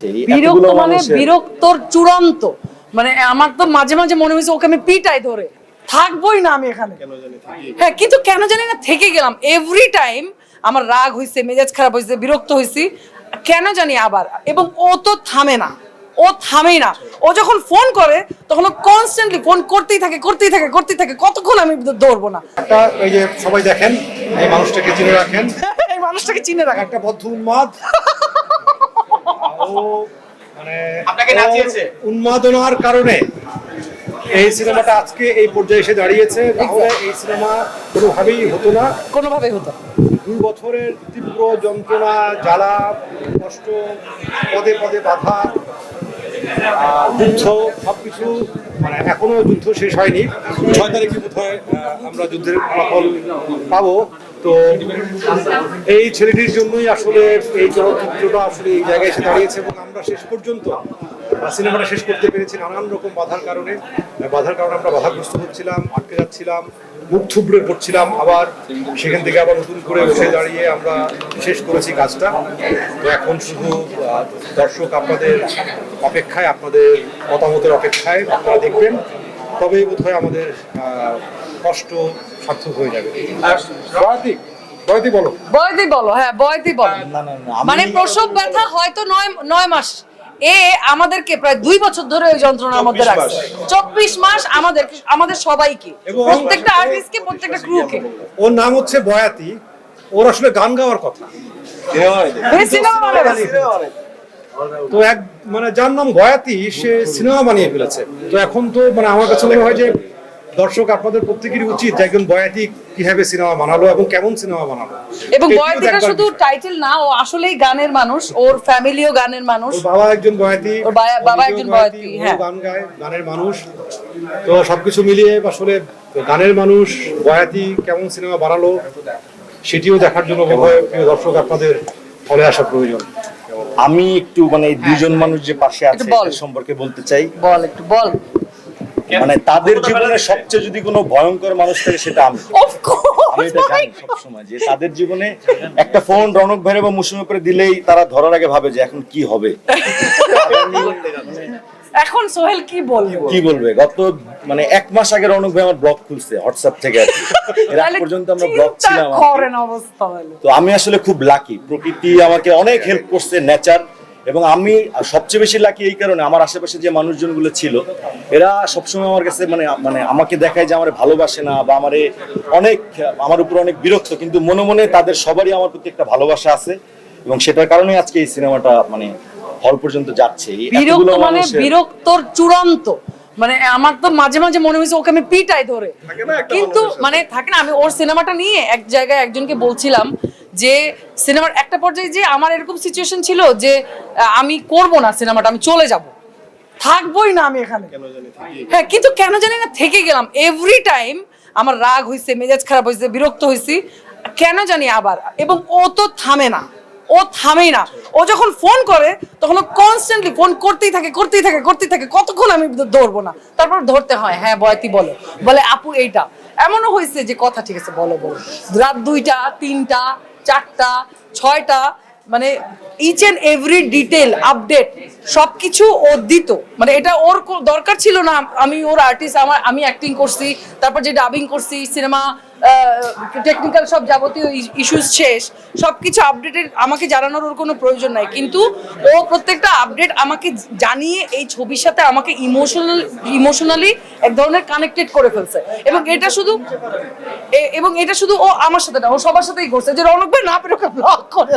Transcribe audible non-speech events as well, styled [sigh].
বিরক্ত মানে বিরক্তর চূড়ান্ত। মানে আমার তো মাঝে মাঝে মনে হয়েছে ওকে আমি পিটাই ধরে। থাকবোই না আমি এখানে। হ্যাঁ কিন্তু কেন জানি না থেকে গেলাম। এভরি টাইম আমার রাগ হয়েছে মেজাজ খারাপ হয়েছে বিরক্ত হয়েছি কেন জানি আবার। এবং ও তো থামে না। ও থামেই না। ও যখন ফোন করে তখন ও কনস্ট্যান্টলি ফোন করতেই থাকে করতেই থাকে করতেই থাকে। কতক্ষণ আমি দৌড়বো না? একটা এই যে সবাই দেখেন এই মানুষটাকে চিনে রাখেন। [laughs] এই মানুষটাকে চিনে রাখা একটা বদ্ধ উন্মাদ। ও মানে আপনাকে নাচিয়েছে? উন্মাদনার কারণে এই সিনেমাটা আজকে এই পর্যায়ে এসে দাঁড়িয়েছে। তাহলে এই সিনেমা কোনোভাবেই হতো না। কোনোভাবেই হতো। দুই বছরের তীব্র যন্ত্রণা জ্বালা কষ্ট পদে পদে বাধা যুদ্ধ সবকিছু মানে এখনও যুদ্ধ শেষ হয়নি। ছয় তারিখে বোধ হয় আমরা যুদ্ধের ফলাফল পাবো। তো এই ছেলেটির জন্যই আসলে এই চলচ্চিত্রটা আসলে এই জায়গায় এসে দাঁড়িয়েছে এবং আমরা শেষ পর্যন্ত সিনেমাটা শেষ করতে পেরেছি নানান রকম বাধার কারণে। বাধার কারণে আমরা বাধাগ্রস্ত হচ্ছিলাম, আটকে যাচ্ছিলাম, মুখ থুবড়ে পড়ছিলাম, আবার সেখান থেকে আবার নতুন করে উঠে দাঁড়িয়ে আমরা শেষ করেছি কাজটা। তো এখন শুধু দর্শক আপনাদের অপেক্ষায়, আপনাদের মতামতের অপেক্ষায় আপনারা দেখবেন। তবেই বোধ হয় আমাদের কষ্ট সার্থক হয়ে যাবে। বয়াতি বয়াতি বলো। বয়তি বলো হ্যাঁ বয়তি বলো। মানে প্রসব ব্যথা হয়তো নয় নয় মাস। এ আমাদেরকে প্রায় দুই বছর ধরে ওই যন্ত্রণার মধ্যে রাখছে। চব্বিশ মাস আমাদের আমাদের সবাইকে প্রত্যেকটা আর্টিস্টকে প্রত্যেকটা ক্রুকে ওর নাম হচ্ছে বয়াতি। ওর আসলে গান গাওয়ার কথা। তো এক মানে যার নাম বয়াতি সে সিনেমা বানিয়ে ফেলেছে। তো এখন তো মানে আমার কাছে মনে হয় যে দর্শক আপনাদের প্রত্যেকেরই উচিত যে একজন বয়াতি কীভাবে সিনেমা বানালো এবং কেমন সিনেমা বানালো। এবং বয়তিটা শুধু টাইটেল না ও আসলেই গানের মানুষ ওর ফ্যামিলিও গানের মানুষ। বাবা একজন বয়াতি ওর বাবা একজন বয়াতি, হ্যাঁ। গান গায় গানের মানুষ। তো সবকিছু মিলিয়ে আসলে গানের মানুষ বয়াতি কেমন সিনেমা বানালো সেটিও দেখার জন্য প্রিয় দর্শক আপনাদের ফলে আসা প্রয়োজন। আমি একটু মানে দুজন মানুষ যে পাশে আছে বল। সম্পর্কে বলতে চাই। বল একটু বল। মানে তাদের জীবনে সবচেয়ে যদি কোনো ভয়ঙ্কর মানুষ থাকে সেটা আমি। আমি এটা জানি সবসময় যে তাদের জীবনে একটা ফোন রনক ভাইরে বা মুসলিম উপরে দিলেই তারা ধরার আগে ভাবে যে এখন কি হবে। [laughs] এখন সোহেল কি বলব? কি বলবে? গত মানে এক মাস আগে রনক ভাই আমার ব্লগ খুলছে হোয়াটসঅ্যাপ থেকে আর এর আগ পর্যন্ত আমরা ব্লগ ছিলাম করেন অবস্থা হলো তো আমি আসলে খুব লাকি প্রকৃতি আমাকে অনেক হেল্প করছে নেচার এবং আমি সবচেয়ে বেশি লাকি এই কারণে আমার আশেপাশে যে মানুষজনগুলো ছিল এরা সবসময় আমার কাছে মানে মানে আমাকে দেখায় যে আমার ভালোবাসে না বা আমারে অনেক আমার উপর অনেক বিরক্ত। কিন্তু মনে মনে তাদের সবারই আমার প্রতি একটা ভালোবাসা আছে। এবং সেটার কারণে আজকে এই সিনেমাটা মানে হল পর্যন্ত যাচ্ছে বিরক্ত মানে বিরক্তর চূড়ান্ত। মানে আমার তো মাঝে মাঝে মনে হয়েছে ওকে আমি পিটাই ধরে। কিন্তু মানে থাকে না আমি ওর সিনেমাটা নিয়ে এক জায়গায় একজনকে বলছিলাম যে সিনেমার একটা পর্যায়ে যে আমার এরকম সিচুয়েশন ছিল যে আমি করব না সিনেমাটা আমি চলে যাব। থাকবোই না আমি এখানে। হ্যাঁ কিন্তু কেন জানি না থেকে গেলাম। এভরি টাইম আমার রাগ হয়েছে মেজাজ খারাপ হয়েছে বিরক্ত হয়েছি কেন জানি আবার। এবং ও তো থামে না। ও থামেই না। ও যখন ফোন করে, তখন ও কনস্ট্যান্টলি ফোন করতেই থাকে করতেই থাকে করতেই থাকে। কতক্ষণ আমি ধরবো না? তারপর ধরতে হয় হ্যাঁ বয়তি বলো। বলে, আপু, এইটা। এমনও হয়েছে যে, কথা ঠিক আছে, বলো বলো। রাত দুইটা, তিনটা, চারটা, ছয়টা মানে each and every detail update সবকিছু ও দিত। মানে এটা ওর দরকার ছিল না, আমি ওর আর্টিস্ট আমার আমি অ্যাক্টিং করছি, তারপর যে ডাবিং করছি সিনেমা টেকনিক্যাল সব যাবতীয় ইস্যুস শেষ সব কিছু আপডেটের আমাকে জানানোর ওর কোনো প্রয়োজন নাই। কিন্তু ও প্রত্যেকটা আপডেট আমাকে জানিয়ে এই ছবির সাথে আমাকে ইমোশনাল ইমোশনালি এক ধরনের কানেক্টেড করে ফেলছে। এবং এটা শুধু এবং এটা শুধু ও আমার সাথে না, ও সবার সাথেই করছে। যে রৌনক ভাই না পেরে ওকে ব্লক করে